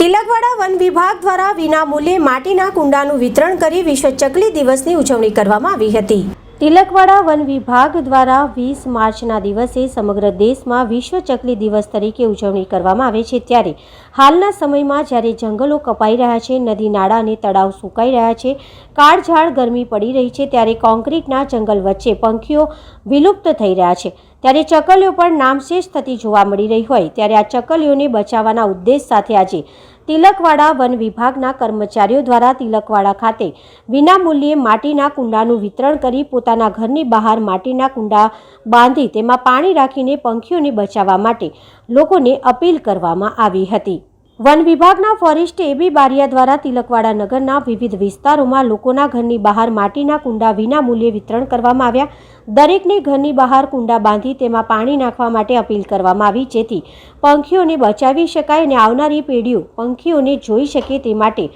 Tilakwada one વિભાગ દ્વારા વિનામૂલ્યે માટીના કુંડાનું વિતરણ કરી વિશ્વ ચકલી દિવસની ઉજવણી કરવામાં આવી હતી. તિલકવાડા વન વિભાગ દ્વારા વીસ માર્ચના દિવસે સમગ્ર દેશમાં વિશ્વ ચકલી દિવસ તરીકે ઉજવણી કરવામાં આવે છે ત્યારે હાલના સમયમાં જ્યારે જંગલો કપાઈ રહ્યા છે, નદી નાળા અને તળાવ સુકાઈ રહ્યા છે, કાળઝાળ ગરમી પડી રહી છે ત્યારે કોન્ક્રીટના જંગલ વચ્ચે પંખીઓ વિલુપ્ત થઈ રહ્યા છે. ત્યારે ચકલીઓ પણ નામશેષ થતી જોવા મળી રહી હોય, ત્યારે આ ચકલીઓને બચાવવાના ઉદ્દેશ સાથે આજે તિલકવાડા વન વિભાગના કર્મચારીઓ દ્વારા તિલકવાડા ખાતે વિનામૂલ્યે માટીના કુંડાનું વિતરણ કરી પોતાના ઘરની બહાર માટીના કુંડા બાંધી તેમાં પાણી રાખીને પંખીઓને બચાવવા માટે લોકોને અપીલ કરવામાં આવી હતી. વન વિભાગના ફોરેસ્ટ એબી બારિયા દ્વારા તિલકવાડા નગરના વિવિધ વિસ્તારોમાં લોકોના ઘરની બહાર માટીના કુંડા વિના મૂલ્યે વિતરણ કરવામાં આવ્યા. દરેકને ઘરની બહાર કુંડા બાંધી તેમાં પાણી નાખવા માટે અપીલ કરવામાં આવી. જેથી પંખીઓને બચાવી શકાય અને આવનારી પેઢીઓ પંખીઓને જોઈ શકે તે માટે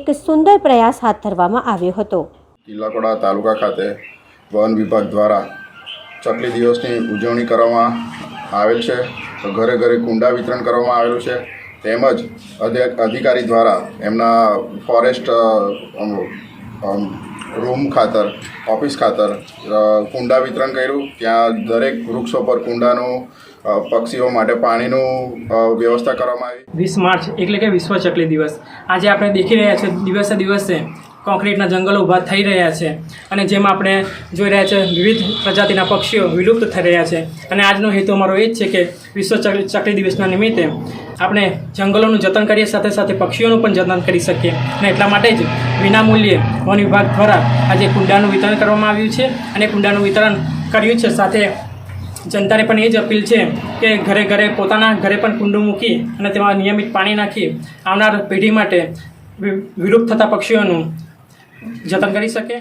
એક સુંદર પ્રયાસ હાથ ધરવામાં આવ્યો હતો. તિલકવાડા તાલુકા ખાતે વન વિભાગ દ્વારા ચકલી દિવસની ઉજવણી કરવામાં આવેલ છે. ઘરે ઘરે કુંડા વિતરણ કરવામાં આવેલું છે. તેમજ અધિકારી દ્વારા એમના ફોરેસ્ટ રૂમ ખાતર, ઓફિસ ખાતર કુંડા વિતરણ કર્યું. ત્યાં દરેક વૃક્ષો પર કુંડાનું પક્ષીઓ માટે પાણીનું વ્યવસ્થા કરવામાં આવી. વીસ માર્ચ, એટલે કે વિશ્વ ચકલી દિવસ. આજે આપણે દેખી રહ્યા છે દિવસે દિવસે કોન્ક્રીટના જંગલો ઊભા થઈ રહ્યા છે અને જેમાં આપણે જોઈ રહ્યા છે વિવિધ પ્રજાતિના પક્ષીઓ વિલુપ્ત થઈ રહ્યા છે. અને આજનો હેતુ અમારો એ જ છે કે વિશ્વ ચકલી દિવસના નિમિત્તે આપણે જંગલોનું જતન કરીએ, સાથે સાથે પક્ષીઓનું પણ જતન કરી શકીએ. અને એટલા માટે જ વિનામૂલ્યે વન વિભાગ દ્વારા આજે કુંડાનું વિતરણ કરવામાં આવ્યું છે અને કુંડાનું વિતરણ કર્યું છે. સાથે જનતાને પણ એ જ અપીલ છે કે ઘરે ઘરે પોતાના ઘરે પણ કુંડું મૂકી અને તેમાં નિયમિત પાણી નાખી આવનાર પેઢી માટે વિલુપ્ત થતા પક્ષીઓનું જતન કરી શકે?